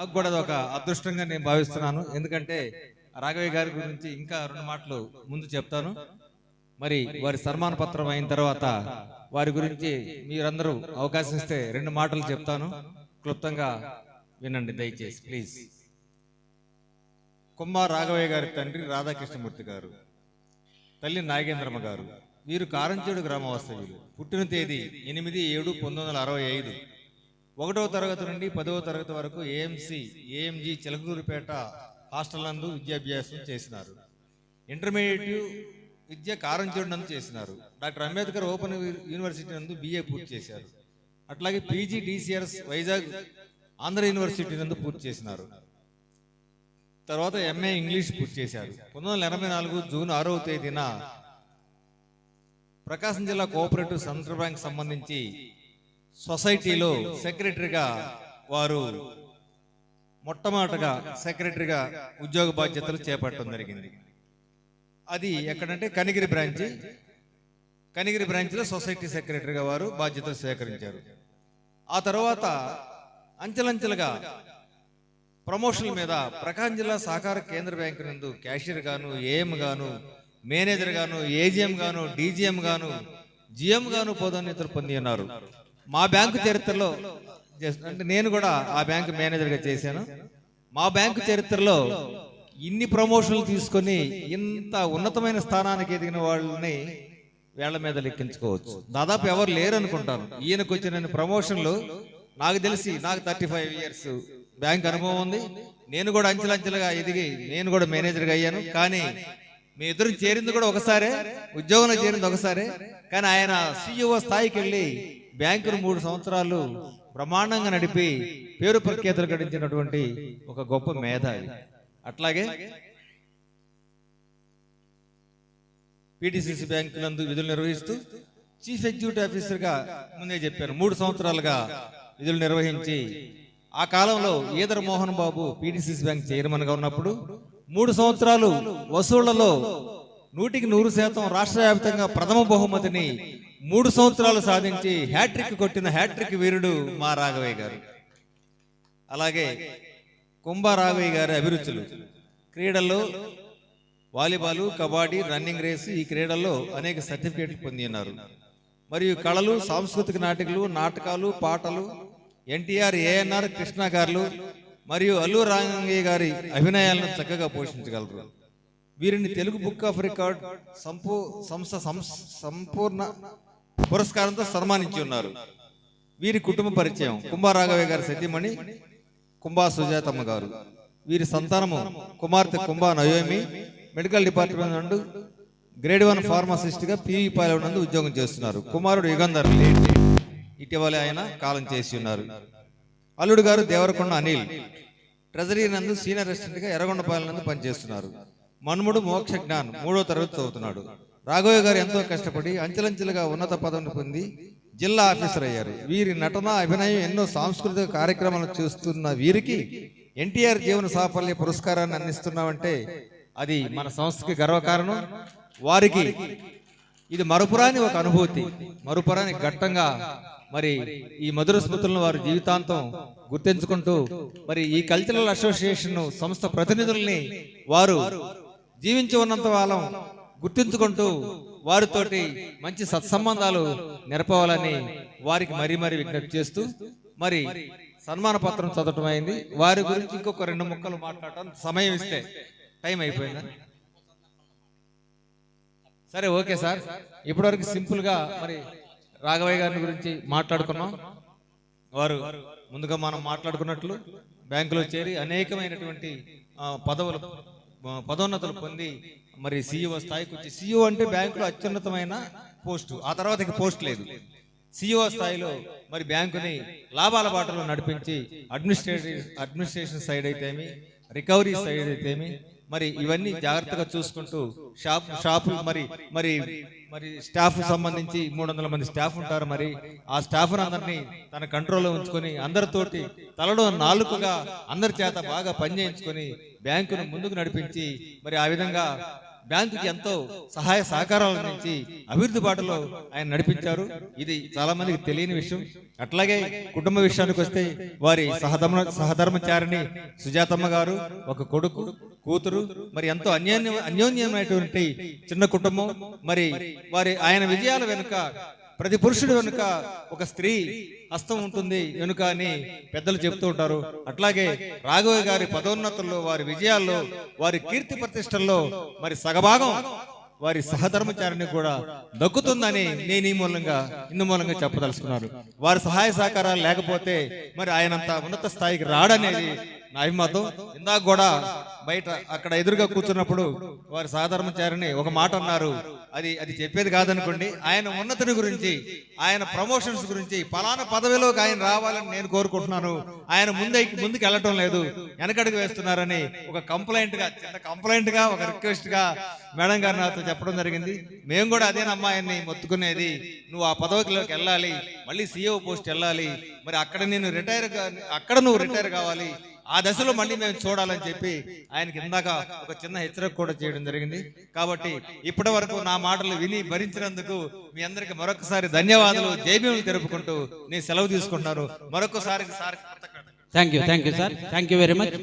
నాకు కూడా అది ఒక అదృష్టంగా నేను భావిస్తున్నాను. ఎందుకంటే రాఘవయ్య గారి గురించి ఇంకా రెండు మాటలు ముందు చెప్తాను. మరి వారి సన్మాన పత్రం అయిన తర్వాత వారి గురించి మీరందరూ అవకాశం ఇస్తే రెండు మాటలు చెప్తాను. క్లుప్తంగా వినండి దయచేసి ప్లీజ్. కుమ్మ రాఘవయ్య గారి తండ్రి రాధాకృష్ణమూర్తి గారు తల్లి నాగేంద్రమ్మ గారు వీరు కారంచేడు గ్రామవాస్తవ్యులు పుట్టిన తేదీ ఎనిమిది ఏడు పంతొమ్మిది వందల అరవై ఐదు. ఒకటవ తరగతి నుండి పదవ తరగతి వరకు ఏఎంసి ఏఎంజి చిలకూరుపేట హాస్టల్ నందు విద్యాభ్యాసం చేసినారు. ఇంటర్మీడియట్ విద్య కారంచేడు నందు చేసినారు. డాక్టర్ అంబేద్కర్ ఓపెన్ యూనివర్సిటీ నందు బిఏ పూర్తి చేశారు. అట్లాగే PG DCRS Vizag Andhra university నందు పూర్తి చేసినారు. తర్వాత ఎంఏ ఇంగ్లీష్ పూర్తి చేశారు. పంతొమ్మిది వందల ఎనభై నాలుగు జూన్ ఆరవ తేదీన ప్రకాశం జిల్లా కోఆపరేటివ్ సెంట్రల్ బ్యాంక్ సంబంధించి సొసైటీలో సెక్రటరీగా వారు మొట్టమొదటగా సెక్రటరీగా ఉద్యోగ బాధ్యతలు చేపట్టడం జరిగింది. అది ఎక్కడంటే కనిగిరి బ్రాంచి. కనిగిరి బ్రాంచ్లో సొసైటీ సెక్రటరీగా వారు బాధ్యతలు స్వీకరించారు. ఆ తర్వాత అంచెలంచెలుగా ప్రమోషన్ల మీద ప్రకాశం జిల్లా సహకార కేంద్ర బ్యాంకు నందు క్యాషియర్ గాను ఏఎం గాను మేనేజర్ గాను ఏజిఎం గాను డీజీఎం గాను జిఎం గాను పదోన్నతులు పొంది ఉన్నారు. మా బ్యాంకు చరిత్రలో అంటే నేను కూడా ఆ బ్యాంకు మేనేజర్గా చేశాను. మా బ్యాంకు చరిత్రలో ఇన్ని ప్రమోషన్లు తీసుకొని ఇంత ఉన్నతమైన స్థానానికి ఎదిగిన వాళ్ళని వేళ్ళ మీద లెక్కించుకోవచ్చు. దాదాపు ఎవరు లేరు అనుకుంటాను ఈయనకు వచ్చిన ప్రమోషన్లు నాకు తెలిసి నాకు థర్టీ ఫైవ్ ఇయర్స్ బ్యాంక్ అనుభవం ఉంది. నేను కూడా అంచెలంచెలుగా ఎదిగి నేను కూడా మేనేజర్గా అయ్యాను. కానీ మీ ఇద్దరు చేరింది కూడా ఒకసారే ఉద్యోగంలో చేరింది ఒకసారే. కానీ ఆయన సీఈఓ స్థాయికి వెళ్ళి బ్యాంకును మూడు సంవత్సరాలు బ్రహ్మాండంగా నడిపి పేరు ప్రఖ్యాతులు గడించినటువంటి ఒక గొప్ప మేధావి. అట్లాగే పిటిసిసి బ్యాంకు నందు విధులు నిర్వహిస్తూ చీఫ్ ఎగ్జిక్యూటివ్ ఆఫీసర్గా ముందే చెప్పాను. మూడు సంవత్సరాలుగా విధులు నిర్వహించి ఆ కాలంలో ఈదర మోహన్ బాబు పిటిసిసి బ్యాంక్ చైర్మన్గా ఉన్నప్పుడు మూడు సంవత్సరాలు వసూళ్ళలో నూటికి నూరు శాతం రాష్ట్ర వ్యాప్తంగా ప్రథమ బహుమతిని మూడు సంవత్సరాలు సాధించి హ్యాట్రిక్ కొట్టిన హ్యాట్రిక్ వీరుడు మా రాఘవయ్య గారు. అలాగే కుంభ రాఘవయ్య గారి అభిరుచులు. క్రీడల్లో వాలీబాల్ కబడ్డీ రన్నింగ్ రేసు ఈ క్రీడల్లో అనేక సర్టిఫికేట్లు పొంది ఉన్నారు మరియు కళలు సాంస్కృతిక నాటికలు నాటకాలు పాటలు ఎన్టీఆర్ ఏఎన్ఆర్ కృష్ణ గారు మరియు అల్లు రాంగయ్య గారి అభినయాలను చక్కగా పోషించగలరు. వీరిని తెలుగు బుక్ ఆఫ్ రికార్డ్ సంపూ సంస్థ సంపూర్ణ పురస్కారంతో సన్మానించి ఉన్నారు. వీరి కుటుంబ పరిచయం కుంభారాఘవయ్య గారి సతీమణి కుంభా సుజాతమ్మ గారు. వీరి సంతానము కుమార్తె కుంభా నయోమి మెడికల్ డిపార్ట్మెంట్ నుండి గ్రేడ్ వన్ ఫార్మసిస్ట్గా పీవీ పాలెం నందు ఉద్యోగం చేస్తున్నారు. కుమారుడు యుగంధర్ ఇటీవలే ఆయన కాలం చేసి ఉన్నారు. అల్లుడు గారు దేవరకొండ అనిల్ ట్రెజరీ నందు సీనియర్ అసిస్టెంట్గా ఎర్రగొండపాలెం నందు పనిచేస్తున్నారు. మన్ముడు మోక్ష జ్ఞాన్ మూడో తరగతి చదువుతున్నాడు. రాఘవయ్య గారు ఎంతో కష్టపడి అంచెలంచెలుగా ఉన్నత పదవిని పొంది జిల్లా ఆఫీసర్ అయ్యారు. వీరి నటన అభినయం ఎన్నో సాంస్కృతిక కార్యక్రమాలు చూస్తున్న వీరికి ఎన్టీఆర్ జీవన సాఫల్య పురస్కారాన్ని అందిస్తున్నామంటే అది మన సంస్థకి గర్వకారణం. వారికి ఇది మరుపురాని ఒక అనుభూతి మరుపురాని ఘట్టంగా మరి ఈ మధుర స్మృతులను వారి జీవితాంతం గుర్తించుకుంటూ మరి ఈ కల్చరల్ అసోసియేషన్ సంస్థ ప్రతినిధుల్ని వారు జీవించి ఉన్నంత కాలం గుర్తించుకుంటూ వారితోటి మంచి సత్సంబంధాలు నెరపవాలని వారికి మరీ మరీ విజ్ఞప్తి చేస్తూ మరి సన్మాన పత్రం చదవటం అయింది. వారి గురించి ఇంకొక రెండు ముక్కలు మాట్లాడటం సమయం ఇస్తే టైం అయిపోయిందా? సరే ఓకే సార్. ఇప్పటివరకు సింపుల్గా మరి రాఘవయ్య గారి గురించి మాట్లాడుకున్నాం. వారు ముందుగా మనం మాట్లాడుకున్నట్లు బ్యాంకులో చేరి అనేకమైనటువంటి పదవులు పదోన్నతులు పొంది మరి సీఈఓ స్థాయికి వచ్చి సీఈఓ అంటే బ్యాంకులో అత్యున్నతమైన పోస్టు. ఆ తర్వాత ఇక పోస్ట్ లేదు. సీఈఓ స్థాయిలో మరి బ్యాంకుని లాభాల బాటలో నడిపించి అడ్మినిస్ట్రేటివ్ అడ్మినిస్ట్రేషన్ సైడ్ అయితేమి రికవరీ సైడ్ అయితేమి మరి ఇవన్నీ జాగ్రత్తగా చూసుకుంటూ షాప్ షాపులు మరి మరి మరి స్టాఫ్ సంబంధించి మూడు వందల మంది స్టాఫ్ ఉంటారు మరి. ఆ స్టాఫ్ అందరినీ తన కంట్రోల్లో ఉంచుకొని అందరితోటి తలలో నాలుకగా అందరి చేత బాగా పనిచేయించుకొని బ్యాంకును ముందుకు నడిపించి మరి ఆ విధంగా బ్యాంకుకి ఎంతో సహాయ సహకారాల నుంచి అభివృద్ధి బాటలో ఆయన నడిపించారు. ఇది చాలా మందికి తెలియని విషయం. అట్లాగే కుటుంబ విషయానికి వస్తే వారి సహధర్మ సహధర్మచారిణి సుజాతమ్మ గారు ఒక కొడుకు కూతురు మరి ఎంతో అన్యోన్య అన్యోన్యమైనటువంటి చిన్న కుటుంబం. మరి వారి ఆయన విజయాల వెనుక ప్రతి పురుషుడు వెనుక ఒక స్త్రీ హస్తం ఉంటుంది. వెనుక అని పెద్దలు చెప్తూ ఉంటారు. అట్లాగే రాఘవయ్య గారి పదోన్నతుల్లో వారి విజయాల్లో వారి కీర్తి ప్రతిష్టల్లో మరి సగభాగం వారి సహధర్మచారిని కూడా దక్కుతుందని నేను ఈ మూలంగా ఇందు మూలంగా చెప్పదలుచుకున్నారు వారి సహాయ సహకారాలు లేకపోతే మరి ఆయనంత ఉన్నత స్థాయికి రాడనేది నా అభిమతం ఇందాక కూడా బయట అక్కడ ఎదురుగా కూర్చున్నప్పుడు వారి సహధర్మచారిని ఒక మాట అన్నారు. అది అది చెప్పేది కాదనుకోండి. ఆయన ఉన్నతిని గురించి ఆయన ప్రమోషన్స్ గురించి పలానా పదవిలోకి ఆయన రావాలని నేను కోరుకుంటున్నాను. ఆయన ముందే ముందుకు వెళ్ళటం లేదు. వెనకడుగు వేస్తున్నారని ఒక కంప్లైంట్గా చిన్న కంప్లైంట్గా ఒక రిక్వెస్ట్గా మేడం గారు నాతో చెప్పడం జరిగింది. మేము కూడా అదేనమ్మా ఆయన్ని మొత్తుకునేది. నువ్వు ఆ పదవిలోకి వెళ్ళాలి. మళ్ళీ సీఈఓ పోస్ట్ వెళ్ళాలి. మరి అక్కడ నేను రిటైర్ అక్కడ నువ్వు రిటైర్ కావాలి. ఆ దశలో మళ్ళీ మేము చూడాలని చెప్పి ఆయనకి ఇందాక ఒక చిన్న హెచ్చరిక కూడా చేయడం జరిగింది. కాబట్టి ఇప్పటి వరకు నా మాటలు విని భరించినందుకు మీ అందరికి మరొకసారి ధన్యవాదాలు. జైబీములు తెలుపుకుంటూ నేను సెలవు తీసుకుంటున్నాను మరొకసారి sir thank you thank you sir thank you very much